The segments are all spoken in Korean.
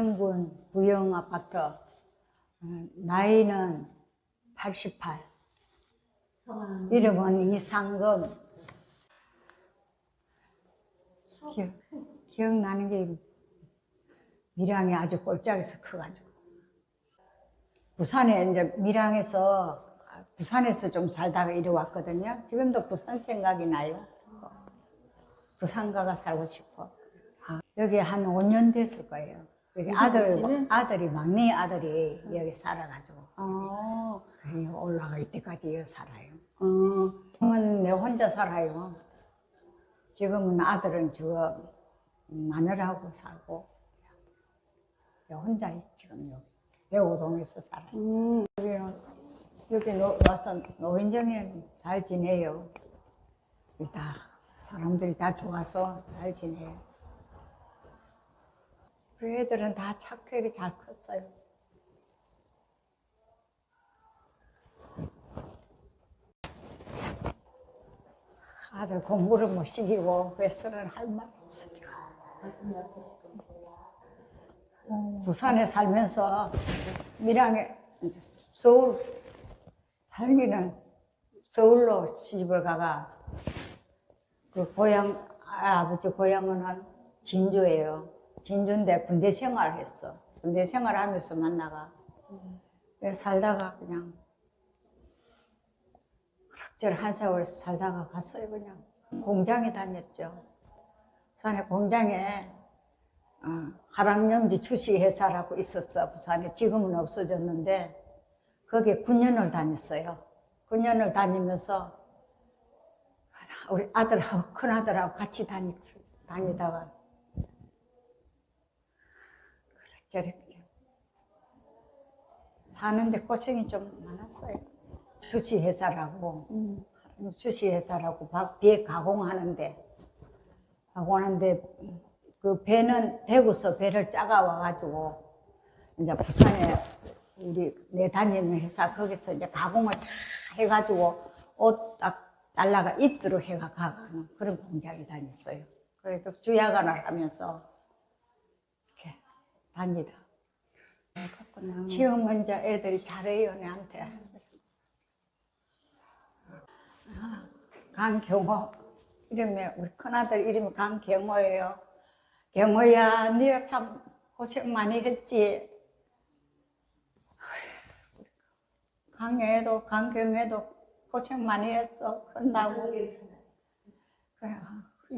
넓은 부영 아파트. 어, 나이는 88. 성함 이름은 이상금. 기억, 기억나는 게 밀양이 아주 꼴짝에서 커가지고. 부산에 이제 밀양에서, 부산에서 좀 살다가 이리 왔거든요. 지금도 부산 생각이 나요. 부산 가가 살고 싶어. 아, 여기 한 5년 됐을 거예요. 여기 아들, 씨는? 아들이, 막내 아들이 여기 살아가지고. 어, 여기 올라가 이때까지 여기 살아요. 어, 지금은 내 혼자 살아요. 지금은 아들은 지금 마누라하고 살고 내 혼자 지금 여기 배우동에서 살아요. 음, 여기는 여기 노- 와서 노인정에 잘 지내요. 여기 다 사람들이 다 좋아서 잘 지내요. 그 애들은 다 착하게 잘 컸어요. 아들 공부를 못 시키고 외서는 할말 없으니까. 부산에 살면서 밀양에 서울 살기는 서울로 시집을 가가 그 고향 아, 아버지 고향은 진주예요. 진주인데 군대 생활했어. 군대 생활하면서 만나가 살다가 그냥 그럭저럭 한 세월 살다가 갔어요 그냥 공장에 다녔죠. 부산에 공장에 어, 하랑염지 주식회사라고 있었어 부산에 지금은 없어졌는데 거기에 9년을 다녔어요 9년을 다니면서 우리 아들하고 큰아들하고 같이 다니, 다니다가 그럭 그냥 사는데 고생이 좀 많았어요. 주식회사라고. 음, 주식회사라고 박- 배 가공하는데. 가공하는데 그 배는 대구서 배를 짜가 와가지고 이제 부산에 우리 내 다니는 회사 거기서 이제 가공을 다 해가지고 옷 딱 달라가 입도록 해가 가가는 그런 공장에 다녔어요. 그래서 주야간을 하면서 다니다. 지금은 이제 애들이 잘해요, 내한테. 아, 강경호. 이름이, 우리 큰아들 이름이 강경호예요. 경호야, 네가 참 고생 많이 했지. 강경애도, 강경애도 고생 많이 했어. 큰다고. 그래,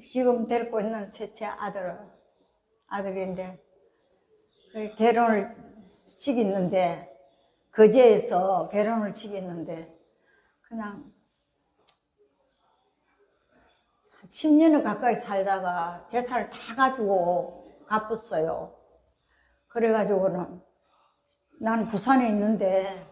지금 데리고 있는 셋째 아들, 아들인데, 그 결혼을 시켰는데 거제에서 결혼을 시켰는데 그냥 10년을 가까이 살다가 재산을 다 가지고 갚았어요. 그래가지고는 난 부산에 있는데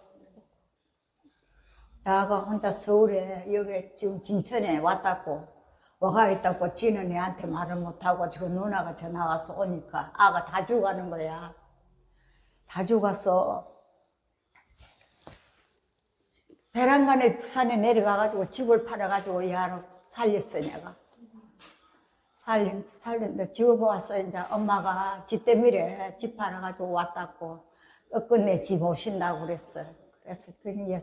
나가 혼자 서울에 여기 지금 진천에 왔다고 와가 있다고 지는 애한테 말을 못하고 지금 누나가 전화 와서 오니까 아가 다 죽어가는 거야. 다 죽어서 배란간에 부산에 내려가가지고 집을 팔아가지고 얘를 살렸어 내가. 살린, 살렸는데 와서 이제 엄마가 집 때문에 집 팔아가지고 왔다고 끝내 집 오신다고 그랬어요. 그래서 그냥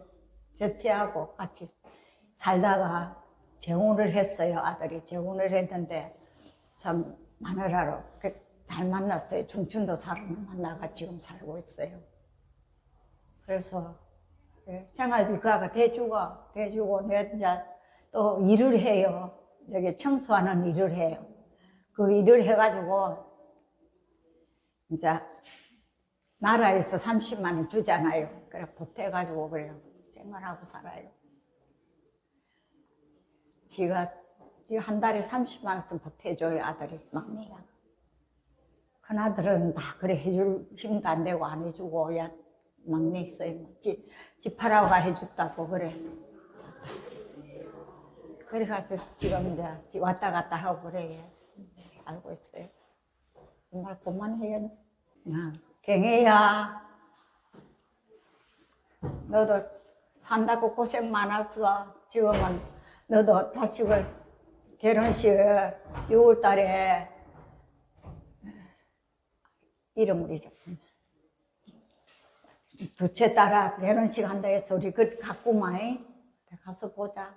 제치하고 같이 살다가 재혼을 했어요. 아들이 재혼을 했는데 참 마누라로 그잘 만났어요. 중춘도 사람을 만나가 지금 살고 있어요. 그래서 예, 생활비 그가 대주고 대주고 내 이제 또 일을 해요. 여기 청소하는 일을 해요. 그 일을 해가지고 이제 나라에서 30만 원 주잖아요. 그래 보태가지고 그래요. 생활하고 살아요. 지금 한 달에 30만 원씩 보태줘요 아들이 막내야. 큰 아들은 다 그래 해줄 힘도 안 되고 안 해주고 야 막내 있어요. 집, 집 팔아가 해줬다고 그래. 그래가지고 지금 이제 왔다 갔다 하고 그래 살고 있어요. 정말 그만해요. 야, 경혜야, 너도 산다고 고생 많았어. 지금은 너도 자식을 결혼식 6월 달에 이름을 잊었구나. 둘째 딸아 결혼식 한다 해서 우리 그 갔구만. 가서 보자.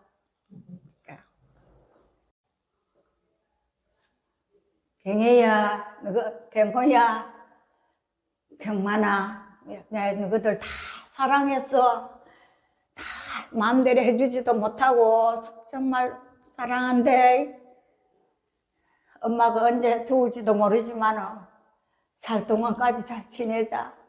경혜야, 너가 경호야, 경만아, 내 너희들 다 사랑했어. 다 마음대로 해주지도 못하고 정말 사랑한대. 엄마가 언제 죽을지도 모르지만 살 동안까지 잘 지내자.